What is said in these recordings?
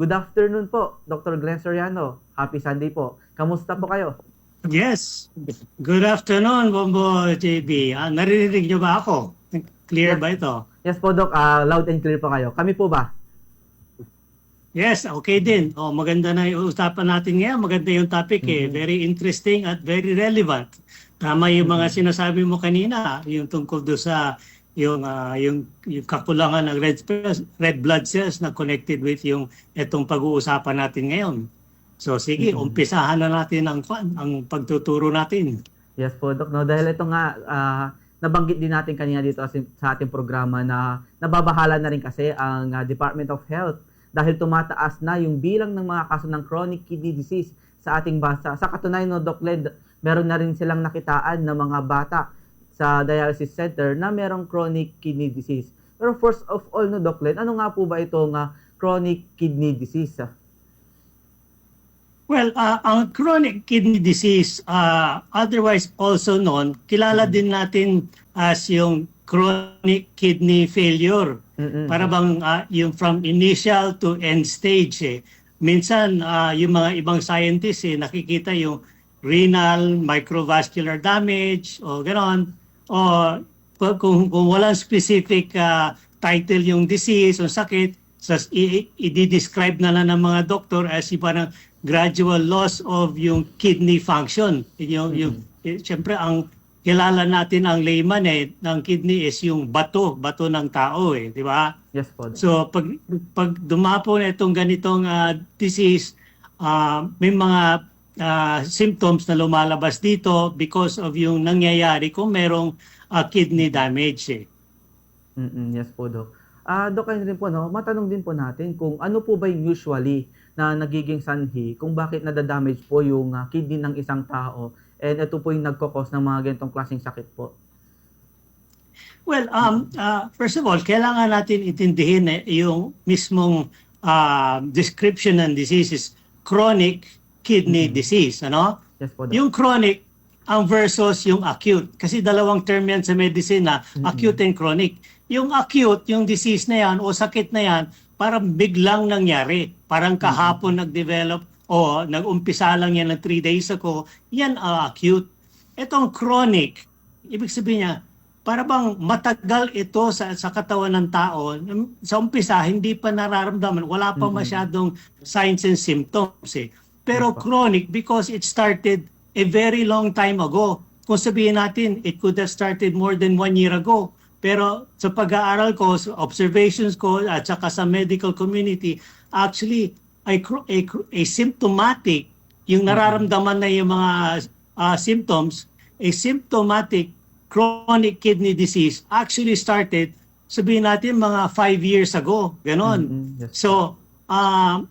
Good afternoon po, Dr. Glenn Soriano. Happy Sunday po. Kamusta po kayo? Yes. Good afternoon, Bombo JB. Ah, naririnig niyo ba ako? Clear ba ito? Yes po, Doc. Ah, loud and clear po kayo. Kami po ba? Yes, okay din. Oh, maganda na yung usapan natin ngayon. Maganda yung topic eh. Mhm. Very interesting at very relevant. Tama yung mga sinasabi mo kanina, yung tungkol do sa yung ah, yung yung kakulangan ng red cells, red blood cells na connected with yung etong pag-uusapan natin ngayon. So sige, Mhm. umpisahan na natin ang ang pagtuturo natin. Yes po, Doc. No, dahil ito nga, ah, nabanggit din natin kanina dito sa ating programa na nababahala na rin kasi ang ah, Department of Health dahil tumataas na yung bilang ng mga kaso ng chronic kidney disease sa ating bansa. Sa katunayan, no, Doc Led, meron na rin silang nakitaan ng mga bata sa dialysis center na merong chronic kidney disease. Pero first of all, no, Doc Led, ano nga po ba itong ah, chronic kidney disease? ah? Well, uh, ang chronic kidney disease, uh, otherwise also known, kilala din natin as yung chronic kidney failure. Mm-mm. Para bang uh, yung from initial to end stage eh. Minsan uh, yung mga ibang scientists eh, nakikita yung renal microvascular damage o ganon. O pu- kung, kung walang specific uh, title yung disease o sakit, i- i-describe na lang ng mga doktor as yung parang gradual loss of yung kidney function. Yung, yung, eh, Siyempre, ang kilala natin ang layman eh, ng kidney is yung bato, bato ng tao eh, di ba? Yes po. So pag pag dumapo na itong ganitong ah, disease, ah, may mga ah, symptoms na lumalabas dito because of yung nangyayari kung merong ah, kidney damage eh. Mm-mm, yes po, Doc. Ah, Doc, ayun rin po, no, matanong din po natin kung ano po ba yung usually na nagiging sanhi kung bakit nadadamage po yung ah, kidney ng isang tao and ito po yung nagkakos ng mga ganitong klaseng sakit po. Well, um, ah, first of all, kailangan natin intindihin eh, yung mismong ah, description ng disease is chronic kidney Mhm. disease, ano? Yes po, Doc. Yung chronic ang versus yung acute. Kasi dalawang term yan sa medicine na Mhm. acute and chronic. Yung acute, yung disease na yan o sakit na yan, parang biglang nangyari. Parang kahapon nag-develop o nag-umpisa lang yan ng 3 days ago, yan ang acute. Itong chronic, ibig sabihin niya, para bang matagal ito sa, sa katawan ng tao, sa umpisa, hindi pa nararamdaman, wala pa Mhm. masyadong signs and symptoms eh. Pero chronic because it started a very long time ago. Kung sabihin natin, it could have started more than one year ago. Pero sa pag-aaral ko, sa observations ko, at saka sa medical community, actually, a, a, a symptomatic, yung nararamdaman na yung mga ah, symptoms, a symptomatic chronic kidney disease actually started, sabihin natin, mga five years ago. Ganon. Mm-mm, yes. So, um,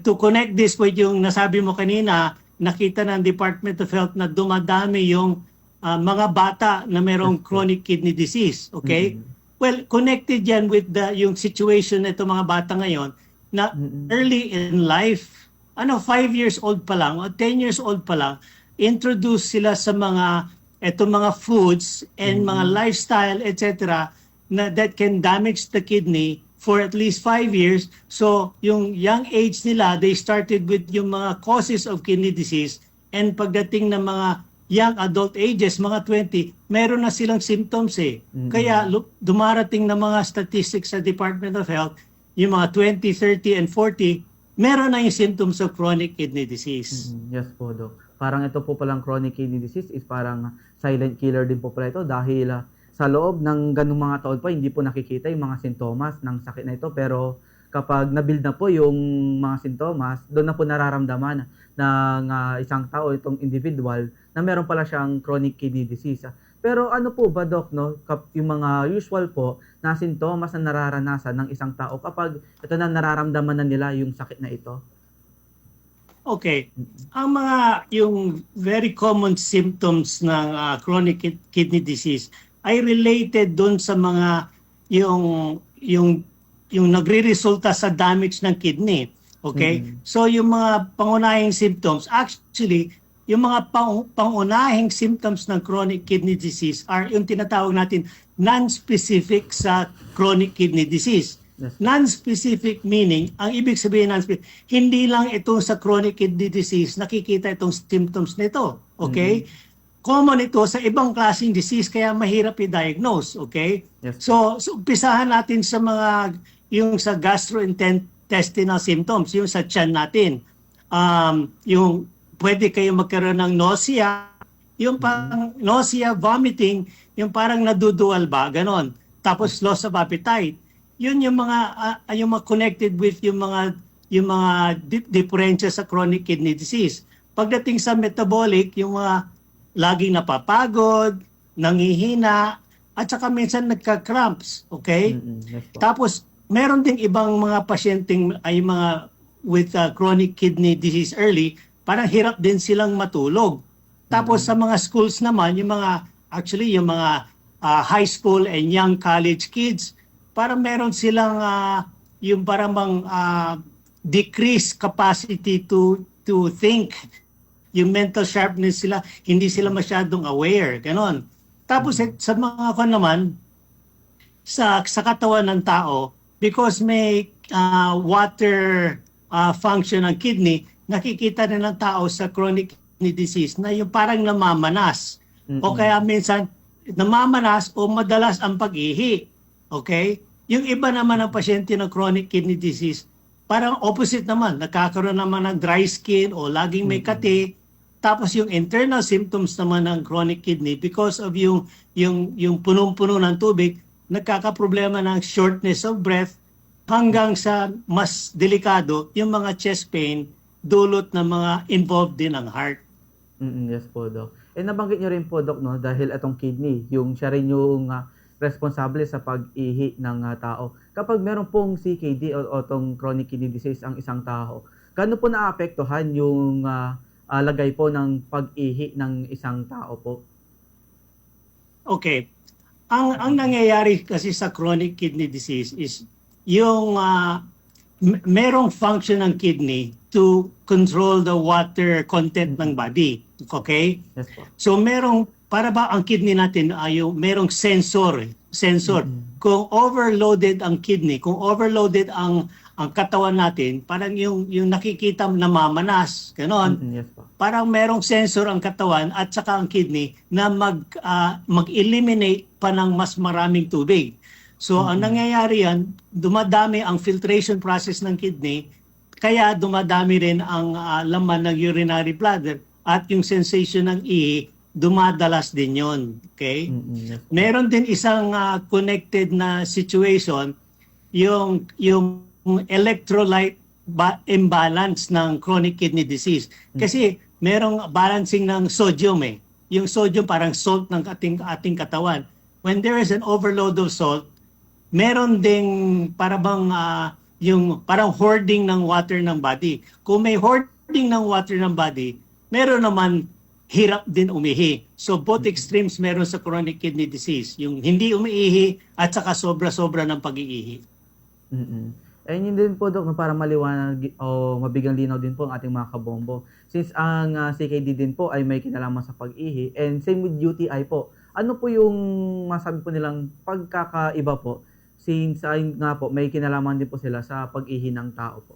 to connect this with yung nasabi mo kanina, nakita ng Department of Health na dumadami yung ah, mga bata na merong chronic kidney disease. Okay? Mm-mm. Well, connected yan with the, yung situation na itong mga bata ngayon na Mm-mm. early in life, ano, 5 years old pa lang o 10 years old pa lang, introduce sila sa mga etong mga foods and mga lifestyle, etc. na that can damage the kidney for at least 5 years. So, yung young age nila, they started with yung mga causes of kidney disease and pagdating ng mga young adult ages, mga 20, meron na silang symptoms eh. Mhm. Kaya dumarating na mga statistics sa Department of Health, yung mga 20, 30, and 40, meron na yung symptoms of chronic kidney disease. Mm, Yes po, Doc. Parang ito po palang chronic kidney disease is parang silent killer din po pala ito dahil ah, sa loob ng ganung mga taon po hindi po nakikita yung mga sintomas ng sakit na ito pero kapag nabuild na po yung mga sintomas, doon na po nararamdaman ng ah, isang tao, itong individual, na meron pala siyang chronic kidney disease. Pero ano po ba, Doc, no? Yung mga usual po na sintomas na nararanasan ng isang tao kapag ito na nararamdaman na nila yung sakit na ito? Okay. Ang mga yung very common symptoms ng ah, chronic kid- kidney disease ay related doon sa mga yung yung yung nagre-resulta sa damage ng kidney. Okay? Mhm. So yung mga pangunahing symptoms actually yung mga pang, pangunahing symptoms ng chronic kidney disease are yung tinatawag natin non-specific sa chronic kidney disease. Yes. Non-specific meaning, ang ibig sabihin non-specific, hindi lang ito sa chronic kidney disease nakikita itong symptoms nito. Okay? Common ito sa ibang klaseng disease kaya mahirap i-diagnose. Okay? Yes. So, so umpisahan natin sa mga yung sa gastrointestinal symptoms, yung sa tiyan natin. Um, yung pwede kayo magkaroon ng nausea, yung pang nausea, vomiting, yung parang nadudual ba, ganon. Tapos loss of appetite. Yun yung mga ah, yung mga connected with yung mga yung mga di- diferensya sa chronic kidney disease. Pagdating sa metabolic, yung mga laging napapagod, nangihina, at saka minsan nagka-cramps, okay? Yes po. Tapos, meron ding ibang mga pasyenteng ay mga with uh, chronic kidney disease early, parang hirap din silang matulog. Tapos sa mga schools naman, yung mga, actually, yung mga uh, high school and young college kids, parang meron silang uh, yung parang bang uh, decreased capacity to to think. Yung mental sharpness sila, hindi sila masyadong aware. Ganon. Tapos eh, sa mga kon naman, sa sa katawan ng tao because may uh, water uh, function ng kidney, nakikita na ng tao sa chronic kidney disease na yung parang namamanas. O Mm-mm. kaya minsan namamanas o madalas ang pag-ihi. Okay? Yung iba naman ng pasyente ng chronic kidney disease, parang opposite naman. Nagkakaroon naman ng dry skin o laging may kati. Tapos yung internal symptoms naman ng chronic kidney because of yung yung yung punong-puno ng tubig, nagkakaproblema ng shortness of breath hanggang sa mas delikado yung mga chest pain dulot ng mga involved din ang heart. Mm, yes po, Doc. Eh, nabanggit nyo rin po, Doc, no, dahil itong kidney, yung siya rin yung ah, responsable sa pag-ihi ng ah, tao. Kapag meron pong CKD o, o tong chronic kidney disease ang isang tao, kano po naapektuhan yung ah, lagay po ng pag-ihi ng isang tao po? Okay. Ang ang nangyayari kasi sa chronic kidney disease is yung m- merong function ng kidney to control the water content ng body. Okay? Yes po. So merong para ba ang kidney natin ay yung merong sensor, sensor. Mhm. Kung overloaded ang kidney, kung overloaded ang ang katawan natin, parang yung yung nakikita namamanas, ganon Mm, yes po. parang merong sensor ang katawan at saka ang kidney na mag ah, mag-eliminate pa ng mas maraming tubig. So ang nangyayari yan, dumadami ang filtration process ng kidney, kaya dumadami rin ang ah, laman ng urinary bladder at yung sensation ng ihi, dumadalas din yon. Okay? Mm, yes. Meron din isang ah, connected na situation yung yung electrolyte ba- imbalance ng chronic kidney disease. Kasi merong balancing ng sodium eh. Yung sodium parang salt ng ating ating katawan. When there is an overload of salt, meron ding para bang ah, yung parang hoarding ng water ng body. Kung may hoarding ng water ng body, meron naman hirap din umihi. So both extremes meron sa chronic kidney disease. Yung hindi umiihi at saka sobra-sobra ng pag-iihi. Mm-mm. And yun din po, Dok, no, para maliwanag o mabigang linaw din po ang ating mga kabombo. Since ang ah, CKD din po ay may kinalaman sa pag-ihi and same with UTI po, ano po yung masabi po nilang pagkakaiba po since ay nga po may kinalaman din po sila sa pag-ihi ng tao po?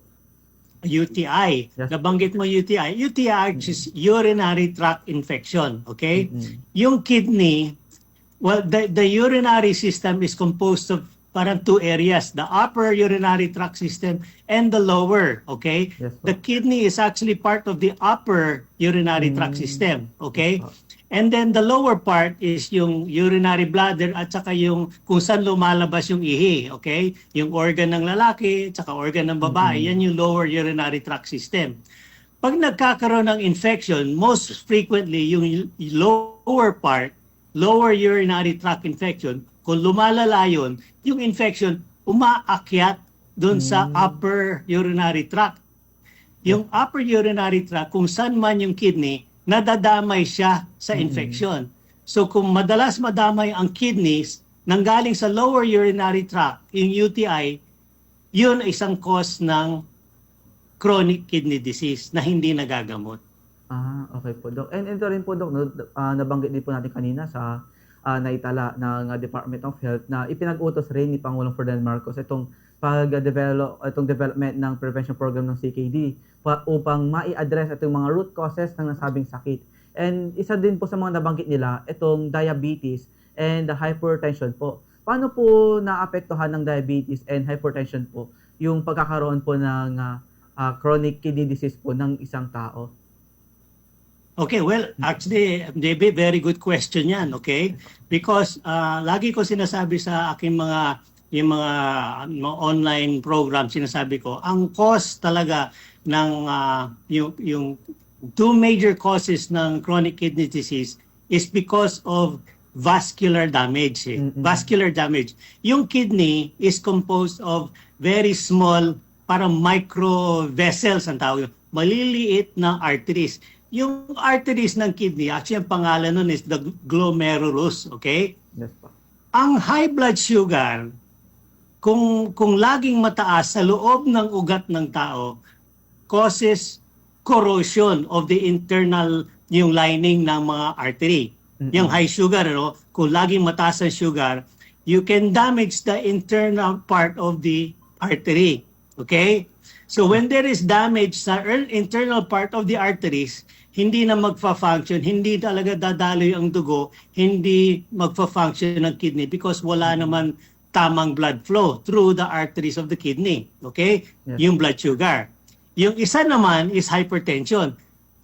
UTI. Yes. Nabanggit mo UTI. UTI is urinary tract infection. Okay? Mm-mm. Yung kidney, well, the, the urinary system is composed of parang two areas, the upper urinary tract system and the lower, okay? Yes. The kidney is actually part of the upper urinary tract Mm. system, okay? Yes. And then the lower part is yung urinary bladder at saka yung kung saan lumalabas yung ihi, okay? Yung organ ng lalaki at saka organ ng babae, Mhm. yan yung lower urinary tract system. Pag nagkakaroon ng infection, most frequently yung lower part, lower urinary tract infection, kung lumalala yun, yung infection umaakyat doon sa Mm. upper urinary tract. Yung upper urinary tract, kung saan man yung kidney, nadadamay siya sa Mm-mm. infection. So kung madalas madamay ang kidneys, nanggaling sa lower urinary tract, yung UTI, yun ay isang cause ng chronic kidney disease na hindi nagagamot. Ah, okay po, Dok. And ito rin po, Dok, no, ah, nabanggit din po natin kanina sa ah, naitala ng ah, Department of Health na ipinag-utos rin ni Pangulong Ferdinand Marcos itong pag-develop itong development ng prevention program ng CKD pa, upang mai-address itong mga root causes ng nasabing sakit. And isa din po sa mga nabanggit nila, itong diabetes and hypertension po. Paano po naapektuhan ng diabetes and hypertension po yung pagkakaroon po ng ah, ah, chronic kidney disease po ng isang tao? Okay, well, actually, maybe very good question yan, okay? Because uh, lagi ko sinasabi sa aking mga yung mga, mga online program, sinasabi ko, ang cause talaga ng uh, yung, yung two major causes ng chronic kidney disease is because of vascular damage. Eh. Mm-mm. Vascular damage. Yung kidney is composed of very small, parang micro vessels ang tawag. yun. Maliliit na arteries. Yung arteries ng kidney, actually ang pangalan nun is the glomerulus, okay? Yes po. Ang high blood sugar, kung kung laging mataas sa loob ng ugat ng tao, causes corrosion of the internal yung lining ng mga artery. Mm-mm. Yung high sugar, ano, kung laging mataas ang sugar, you can damage the internal part of the artery. Okay? So when there is damage sa er- internal part of the arteries, hindi na magfa-function, hindi talaga dadaloy ang dugo, hindi magfa-function ng kidney because wala naman tamang blood flow through the arteries of the kidney. Okay? Yes. Yung blood sugar. Yung isa naman is hypertension.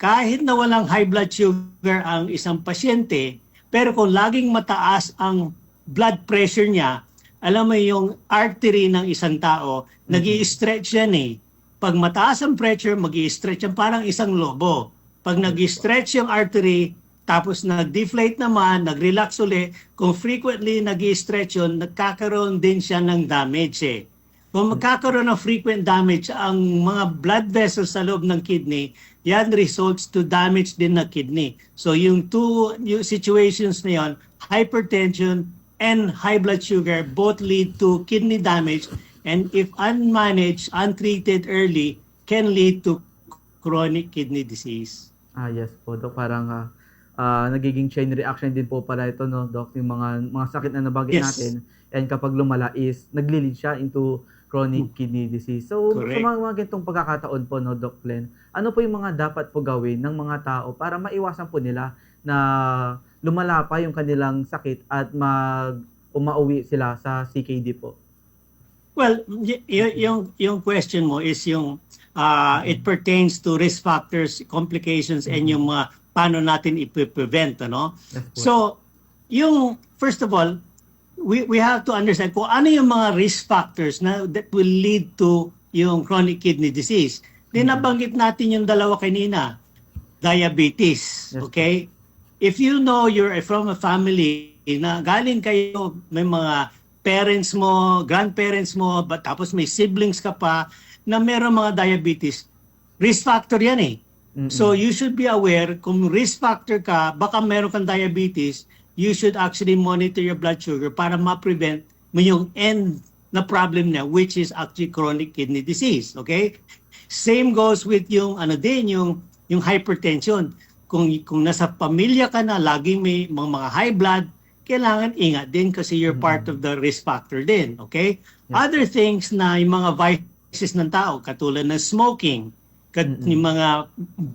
Kahit na walang high blood sugar ang isang pasyente, pero kung laging mataas ang blood pressure niya, alam mo yung artery ng isang tao, nag stretch yan eh. Pag mataas ang pressure, mag stretch yan parang isang lobo. Pag nag stretch yung artery, tapos nag-deflate naman, nag-relax uli, kung frequently nag stretch yun, nagkakaroon din siya ng damage eh. Kung magkakaroon ng frequent damage ang mga blood vessels sa loob ng kidney, yan results to damage din na kidney. So yung two yung situations na yon, hypertension and high blood sugar both lead to kidney damage and if unmanaged, untreated early, can lead to chronic kidney disease. Ah, yes po, Dok. Parang ah, ah, nagiging chain reaction din po pala ito, no, Dok? Yung mga, mga sakit na nabanggit Yes. natin. And kapag lumala is, naglilid siya into chronic kidney disease. So. Correct. sa mga, mga ganitong pagkakataon po, no, Doc Glenn, ano po yung mga dapat po gawin ng mga tao para maiwasan po nila na lumala pa yung kanilang sakit at mag umauwi sila sa CKD po? Well, yung yung question mo is yung uh, it pertains to risk factors, complications and yung mga paano natin i-prevent, ano? So, yung first of all, we we have to understand kung ano yung mga risk factors na that will lead to yung chronic kidney disease. Di nabanggit natin yung dalawa kanina, diabetes, okay? If you know you're from a family na galing kayo may mga parents mo, grandparents mo, but tapos may siblings ka pa na meron mga diabetes, risk factor yan eh. Mm-mm. So you should be aware kung risk factor ka, baka meron kang diabetes, you should actually monitor your blood sugar para ma-prevent mo yung end na problem niya which is actually chronic kidney disease, okay? Same goes with yung ano din yung yung hypertension. Kung kung nasa pamilya ka na laging may mga, mga high blood, kailangan ingat din kasi you're part of the risk factor din, okay? Other things na yung mga vices ng tao katulad ng smoking, kat, Mm-mm. yung mga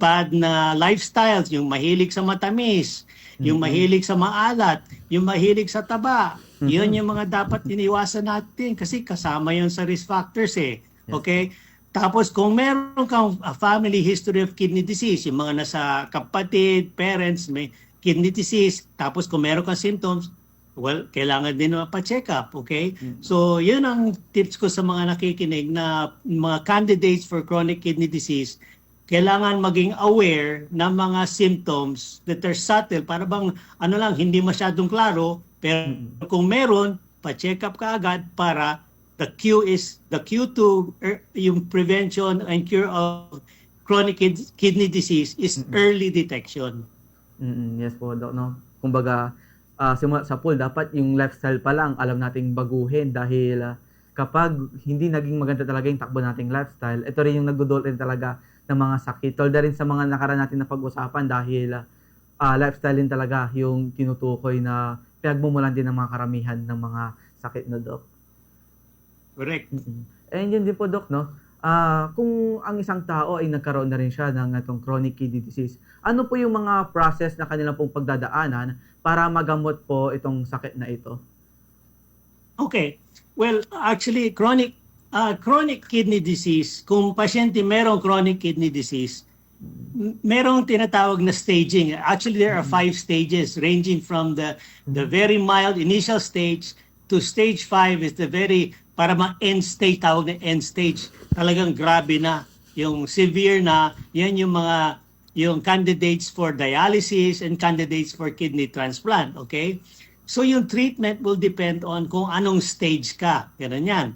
bad na lifestyles, yung mahilig sa matamis, yung mahilig sa maalat, yung mahilig sa taba. Yun yung mga dapat iniwasan natin kasi kasama yun sa risk factors eh. Okay? Tapos kung meron kang a family history of kidney disease, yung mga nasa kapatid, parents, may kidney disease, tapos kung meron kang symptoms, well, kailangan din na pa-check up, okay? So, yun ang tips ko sa mga nakikinig na mga candidates for chronic kidney disease, kailangan maging aware ng mga symptoms that are subtle, para bang ano lang, hindi masyadong klaro, pero kung meron, pa-check up ka agad para the cue is the cue to er, yung prevention and cure of chronic kid- kidney disease is early detection. Mm, yes po, Doc, no? Kumbaga, ah, simula sa pool, dapat yung lifestyle pa lang alam nating baguhin dahil ah, kapag hindi naging maganda talaga yung takbo nating lifestyle, ito rin yung nagdudulot rin talaga ng mga sakit. Tulad rin sa mga nakaraan natin na pag-usapan dahil ah, lifestyle din talaga yung tinutukoy na pinagmumulan din ng mga karamihan ng mga sakit na Doc. Correct. Mm-mm. And yun din po, Dok, no? Ah, kung ang isang tao ay nagkaroon na rin siya ng itong chronic kidney disease, ano po yung mga process na kanilang pong pagdadaanan para magamot po itong sakit na ito? Okay. Well, actually, chronic uh, chronic kidney disease, kung pasyente merong chronic kidney disease, merong tinatawag na staging. Actually, there are five stages ranging from the the very mild initial stage to stage five is the very para ma-end stage, tawag na end stage. Talagang grabe na. Yung severe na, yan yung mga yung candidates for dialysis and candidates for kidney transplant, okay? So yung treatment will depend on kung anong stage ka. Ganun yan.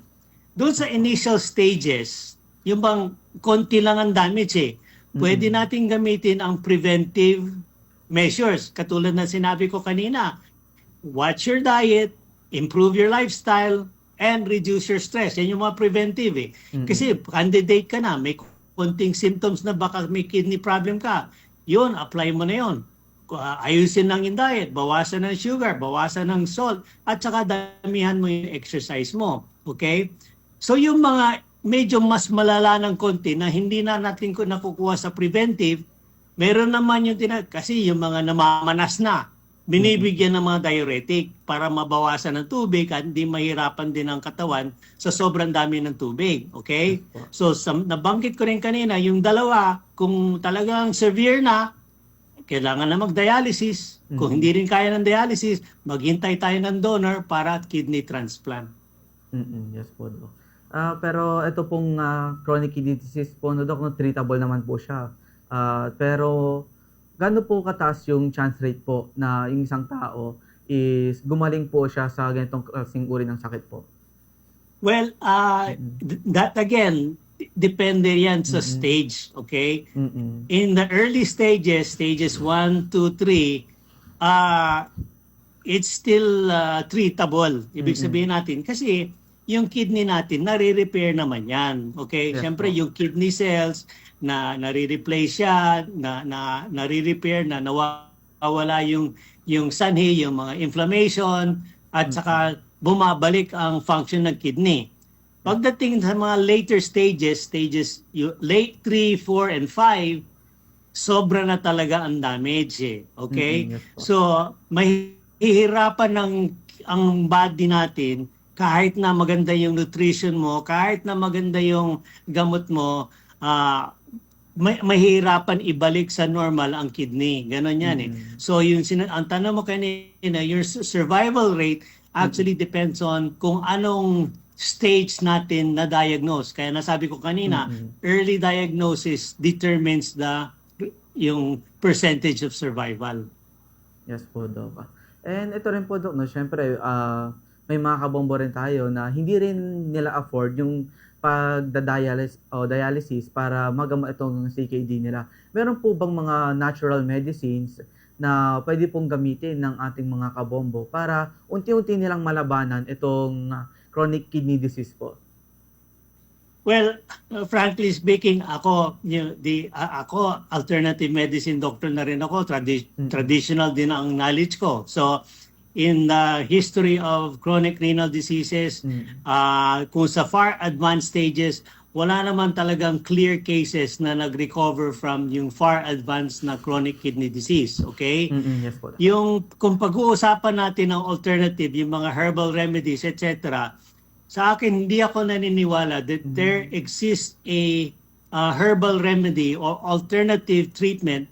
Doon sa initial stages, yung bang konti lang ang damage eh. Pwede nating gamitin ang preventive measures. Katulad na sinabi ko kanina, watch your diet, improve your lifestyle, and reduce your stress. Yan yung mga preventive eh. Kasi candidate ka na, may konting symptoms na baka may kidney problem ka. Yun, apply mo na yun. Uh, ayusin lang yung diet, bawasan ng sugar, bawasan ng salt, at saka damihan mo yung exercise mo. Okay? So yung mga medyo mas malala ng konti na hindi na natin ko nakukuha sa preventive, meron naman yung tina kasi yung mga namamanas na, binibigyan ng mga diuretic para mabawasan ng tubig at hindi mahirapan din ang katawan sa sobrang dami ng tubig. Okay? So sa, nabanggit ko rin kanina, yung dalawa, kung talagang severe na, kailangan na mag-dialysis. Kung hindi rin kaya ng dialysis, maghintay tayo ng donor para kidney transplant. mm yes po, Dok. Ah, pero ito pong ah, chronic kidney disease po, no, Dok, no, treatable naman po siya. Ah, pero gaano po kataas yung chance rate po na yung isang tao is gumaling po siya sa ganitong klaseng uri ng sakit po? Well, uh, th- that again, depende yan sa stage, okay? Mm-mm. In the early stages, stages 1, 2, 3, uh, it's still uh, treatable. Ibig sabihin natin, kasi yung kidney natin, nare-repair naman yan. Okay? Yes Siyempre, po. yung kidney cells, na nare-replace siya, na, na nare-repair, na nawawala yung, yung sanhi, yung mga inflammation, at saka bumabalik ang function ng kidney. Pagdating sa mga later stages, stages late 3, 4, and 5, sobra na talaga ang damage eh. Okay? Mhm, yes. So, mahihirapan ng ang body natin kahit na maganda yung nutrition mo, kahit na maganda yung gamot mo, ah may, mahirapan ibalik sa normal ang kidney. Ganon yan eh. So yung ang tanong mo kanina, your su- survival rate actually depends on kung anong stage natin na diagnose. Kaya nasabi ko kanina, early diagnosis determines the yung percentage of survival. Yes po, Dok. And ito rin po, Dok, no, syempre, ah, may mga kabombo rin tayo na hindi rin nila afford yung pagda-dialysis o dialysis para magamot itong CKD nila. Meron po bang mga natural medicines na pwede pong gamitin ng ating mga kabombo para unti-unti nilang malabanan itong chronic kidney disease po? Well, uh, frankly speaking, ako you the a- ako alternative medicine doctor na rin ako, tradi- traditional din ang knowledge ko. So in the history of chronic renal diseases, ah, kung sa far advanced stages, wala naman talagang clear cases na nag-recover from yung far advanced na chronic kidney disease, okay? Mm-mm, yes po. Yung kung pag-uusapan natin ng alternative, yung mga herbal remedies, etc., sa akin hindi ako naniniwala that there exists a uh, herbal remedy or alternative treatment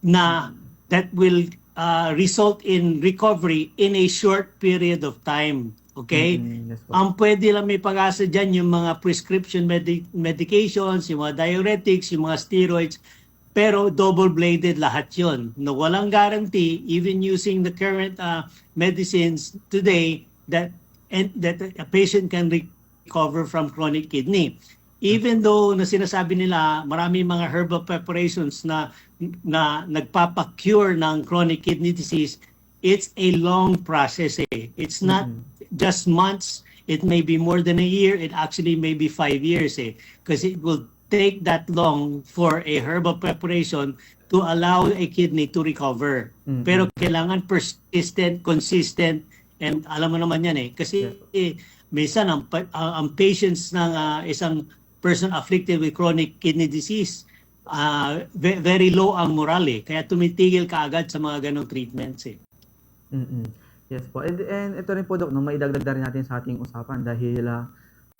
na that will uh, result in recovery in a short period of time. Okay? Mm, yes po. Ang pwede lang may pag-asa dyan yung mga prescription medi- medications, yung mga diuretics, yung mga steroids, pero double-bladed lahat yon. No, walang guarantee, even using the current uh, medicines today, that and that a patient can recover from chronic kidney. Even though na sinasabi nila marami mga herbal preparations na na nagpapa-cure ng chronic kidney disease, it's a long process eh. It's not just months, it may be more than a year, it actually may be five years eh. Because it will take that long for a herbal preparation to allow a kidney to recover. Pero kailangan persistent, consistent, and alam mo naman yan eh. Kasi eh, minsan ang, ang, ang patients ng ah, isang person afflicted with chronic kidney disease, ve- very low ang moral eh. Kaya tumitigil ka agad sa mga ganong treatments eh. mm Yes po. And, and ito rin po, Dok, no, maidagdag na rin natin sa ating usapan dahil ah,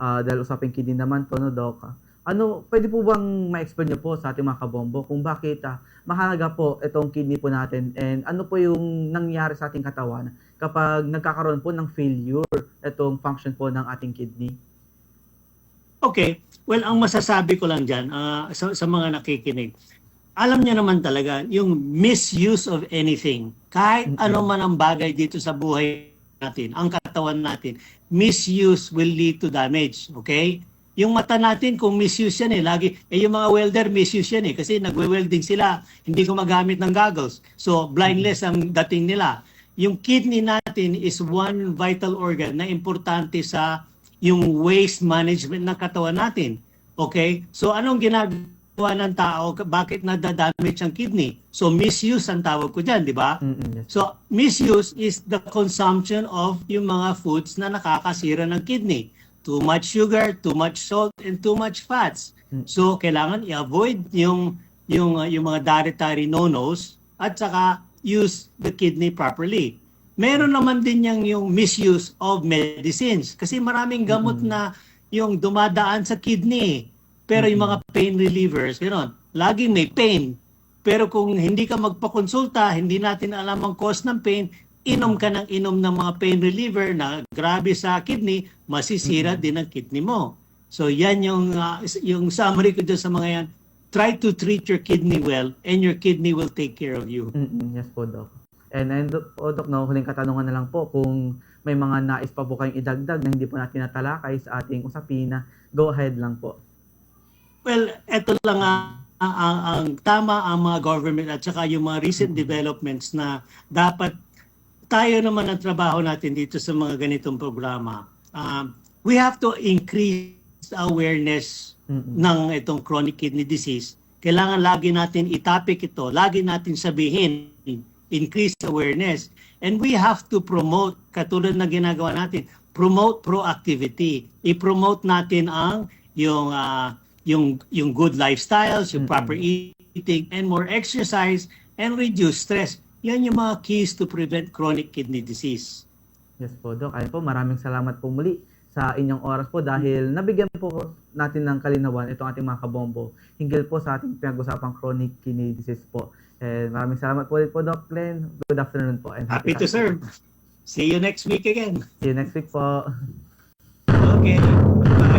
ah, dahil usapin kidney naman to, no, Dok. ano, pwede po bang ma-explain niyo po sa ating mga kabombo kung bakit ah, mahalaga po itong kidney po natin and ano po yung nangyari sa ating katawan kapag nagkakaroon po ng failure itong function po ng ating kidney? Okay. Well, ang masasabi ko lang dyan ah, sa, sa mga nakikinig, alam niya naman talaga yung misuse of anything. Kahit Mm-mm. ano man ang bagay dito sa buhay natin, ang katawan natin, misuse will lead to damage. Okay? Yung mata natin, kung misuse yan eh, lagi, eh yung mga welder, misuse yan eh, kasi nagwe-welding sila, hindi gumagamit ng goggles. So, blindless ang dating nila. Yung kidney natin is one vital organ na importante sa yung waste management ng katawan natin. Okay? So, anong ginagawa ng tao? Bakit nadadamage ang kidney? So, misuse ang tawag ko dyan, di ba? Yes. So, misuse is the consumption of yung mga foods na nakakasira ng kidney. Too much sugar, too much salt, and too much fats. Mm. So, kailangan i-avoid yung, yung, uh, yung mga dietary no-nos at saka use the kidney properly. Meron naman din yung, yung misuse of medicines kasi maraming gamot na yung dumadaan sa kidney. Pero yung mga pain relievers, gano'n, laging may pain. Pero kung hindi ka magpakonsulta, hindi natin alam ang cause ng pain, inom ka ng inom ng mga pain reliever na grabe sa kidney, masisira din ang kidney mo. So yan yung, is- yung summary ko dyan sa mga yan. Try to treat your kidney well and your kidney will take care of you. Mm-mm, yes po, Doc. And, and po, Doc, no, huling katanungan na lang po kung may mga nais pa po kayong idagdag na hindi po natin natalakay sa ating usapin na go ahead lang po. Well, eto lang ang, ang, ang, ang tama ang mga government at saka yung mga recent developments na dapat tayo naman ang trabaho natin dito sa mga ganitong programa. Um, we have to increase awareness Mm-mm. ng itong chronic kidney disease. Kailangan lagi natin itapik ito, lagi natin sabihin, increase awareness. And we have to promote, katulad na ginagawa natin, promote proactivity. I-promote natin ang yung ah, yung yung good lifestyles, yung proper eating and more exercise and reduce stress. Yan yung mga keys to prevent chronic kidney disease. Yes po, Doc. Ayun po, maraming salamat po muli sa inyong oras po dahil nabigyan po natin ng kalinawan itong ating mga kabombo hinggil po sa ating pinag-usapang chronic kidney disease po. And maraming salamat po ulit po, Doc Glenn. Good afternoon po. And Happy to serve. See you next week again. See you next week po. Okay. Bye.